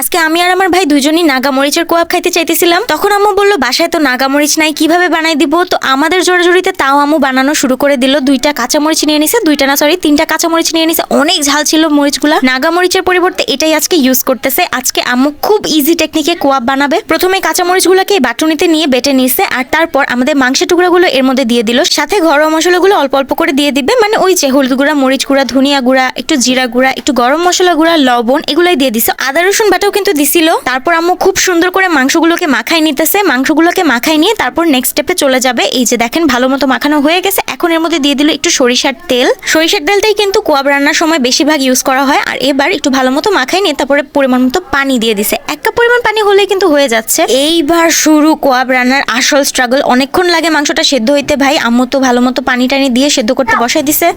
আজকে আমি আর আমার ভাই দুজনই নাগা মরিচের কোয়াব খাইতে চাইতেছিলাম। তখন আম্মু বলল, বাসায় তো নাগা মরিচ নাই, কীভাবে বানাই দিব? তো আমাদের জোরাজোরিতে তাও আম্মু বানানো শুরু করে দিল। দুইটা কাঁচা মরিচ নিয়ে নিছে, দুইটা না সরি তিনটা কাঁচা মরিচ নিয়ে নিছে। অনেক ঝাল ছিল মরিচগুলা। নাগা মরিচের পরিবর্তে এটাই আজকে ইউজ করতেছে। আজকে আম্মু খুব ইজি টেকনিকে কোয়াব বানাবে। প্রথমে কাঁচা মরিচগুলোকে এই বাটুনিতে নিয়ে বেটে নিছে আর তারপর আমাদের মাংসের টুকরাগুলো এর মধ্যে দিয়ে দিল। সাথে ঘরোয়া মশলাগুলো অল্প অল্প করে দিয়ে দিবে। মানে ওই যে হলুদ গুঁড়া, মরিচ গুঁড়া, ধনিয়া গুঁড়া, একটু জিরা গুঁড়া, একটু গরম মশলা গুঁড়া, লবণ এগুলাই দিয়ে দিছে। আদা, রসুন বাটাও কিন্তু দিছিল। তারপর আম্মু খুব সুন্দর করে মাংসগুলোকে মাখাই নিতেছে। মাংসগুলোকে মাখাই নিয়ে তারপর নেক্সট স্টেপে চলে যাবে। এই যে দেখেন, ভালো মতো মাখানো হয়ে গেছে। এখন এর মধ্যে দিয়ে দিল একটু সরিষার তেল। সরিষার তেলটাই কিন্তু কোয়াব রান্নার সময় বেশিরভাগ ইউজ করা হয়। আর এবার একটু ভালো মতো মাখাই নিয়ে তারপরে পরিমাণ মতো পানি দিয়ে দিছে। এক কাপ পরিমাণ পানি হলেই কিন্তু হয়ে যাচ্ছে। এইবার শুরু কোয়াব রান্নার আসল স্ট্রাগল অনেকক্ষণ লাগে মাংসটা সেদ্ধ হইতে ভাই। আম্মু তো ভালো মতো পানি টানি দিয়ে সেদ্ধ করতে বসাই দিছে।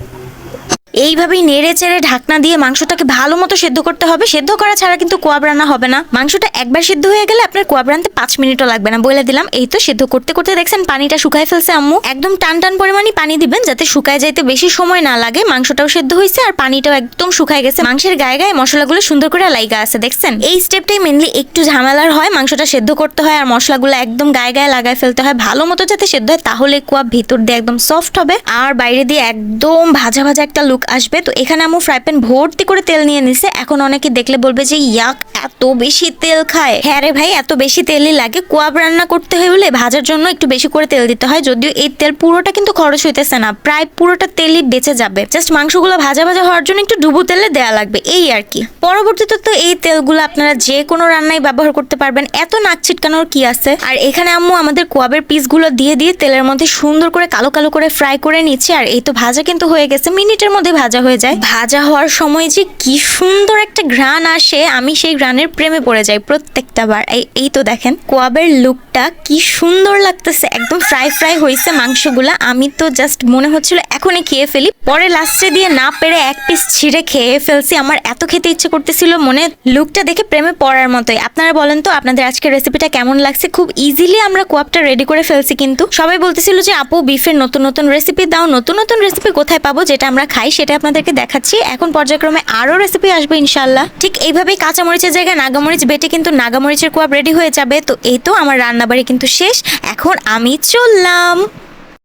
এইভাবেই নেড়ে চেড়ে ঢাকনা দিয়ে মাংসটাকে ভালো মতো সেদ্ধ করতে হবে। সেদ্ধ করা ছাড়া কিন্তু কোয়াব রান্না হবে না। মাংসটা একবার সেদ্ধ হয়ে গেলে আপনার কোয়াব রানতে পাঁচ মিনিটও লাগবে না। বলে দিলাম, এই তো সেদ্ধ করতে করতে দেখছেন পানিটা শুকায় ফেলছে আম্মু। একদম টান টান পরিমাণই পানি দিবেন যাতে শুকায় যাইতে বেশি সময় না লাগে। মাংসটাও সেদ্ধ হয়েছে আর পানিটাও একদম শুকায় গেছে। মাংসের গায়ে গায়ে মশলাগুলো সুন্দর করে লাইগা আছে, দেখছেন? এই স্টেপটাই মেনলি একটু ঝামেলার হয়। মাংসটা সেদ্ধ করতে হয় আর মশলাগুলো একদম গায়ে গায়ে লাগায় ফেলতে হয়। ভালো মতো যাতে সেদ্ধ হয়, তাহলে কোয়াব ভিতর দিয়ে একদম সফট হবে। আর বাইরে দিয়ে একদম ভাজা ভাজা একটা লুক আসবে। তো এখানে আমু ফ্রাই প্যান ভর্তি করে তেল নিয়ে নিছে। এখন অনেকে দেখলে বলবে যে, ইয়াক, এত বেশি তেল খায়। হ্যাঁ রে ভাই, এত বেশি তেলই লাগে। কোয়াব রান্না করতে হলে ভাজার জন্য একটু বেশি করে তেল দিতে হয়। যদিও এই তেল পুরোটা কিন্তু খরচ হইতেছে না। প্রায় পুরোটা তেলই বেঁচে যাবে। জাস্ট মাংসগুলো ভাজা ভাজা হওয়ার জন্য একটু ডুবো তেলে দেওয়া লাগবে। এই আর কি। পরবর্তীতে তো এই তেলগুলো আপনারা যে কোনো রান্নায় ব্যবহার করতে পারবেন। এত নাক ছিটকানোর কি আছে? আর এখানে আম্মু আমাদের কোয়াবের পিসগুলো দিয়ে দিয়ে তেলের মধ্যে সুন্দর করে কালো কালো করে ফ্রাই করে নিচ্ছে। আর এই তো ভাজা কিন্তু হয়ে গেছে। মিনিটের মধ্যে ভাজা হয়ে যায়। ভাজা হওয়ার সময় যে কি সুন্দর একটা ঘ্রাণ আসে, আমি সেই ঘ্রাণের প্রেমে পড়ে যাই প্রত্যেকটা বার। এই তো দেখেন, কোয়াবের লুকটা কি সুন্দর লাগতেছে। একদম ফ্রাই ফ্রাই হয়েছে মাংসগুলা। আমি তো জাস্ট মনে হচ্ছিল এখনই খেয়ে ফেলি। পরে লাস্টে দিয়ে না পেরে এক পিস ছিঁড়ে খেয়ে ফেলছি। আমার এত খেতে ইচ্ছে করতেছিল মনে লুকটা দেখে প্রেমে পড়ার মতোই। আপনারা বলেন তো, আপনাদের আজকের রেসিপিটা কেমন লাগছে? খুব ইজিলি আমরা কোয়াবটা রেডি করে ফেলছি কিন্তু। সবাই বলতেছিল যে, আপু বিফের নতুন নতুন রেসিপি দাও। নতুন নতুন রেসিপি কোথায় পাবো? যেটা আমরা খাই, সেটা আপনাদেরকে দেখাচ্ছি। এখন পর্যায়ক্রমে আরও রেসিপি আসবে ইনশাল্লাহ ঠিক এইভাবেই কাঁচামরিচের জায়গায় নাগামরিচ বেটে কিন্তু নাগামরিচের কোয়াব রেডি হয়ে যাবে। তো এই তো আমার রান্নাবাড়ি কিন্তু শেষ। এখন আমি চললাম।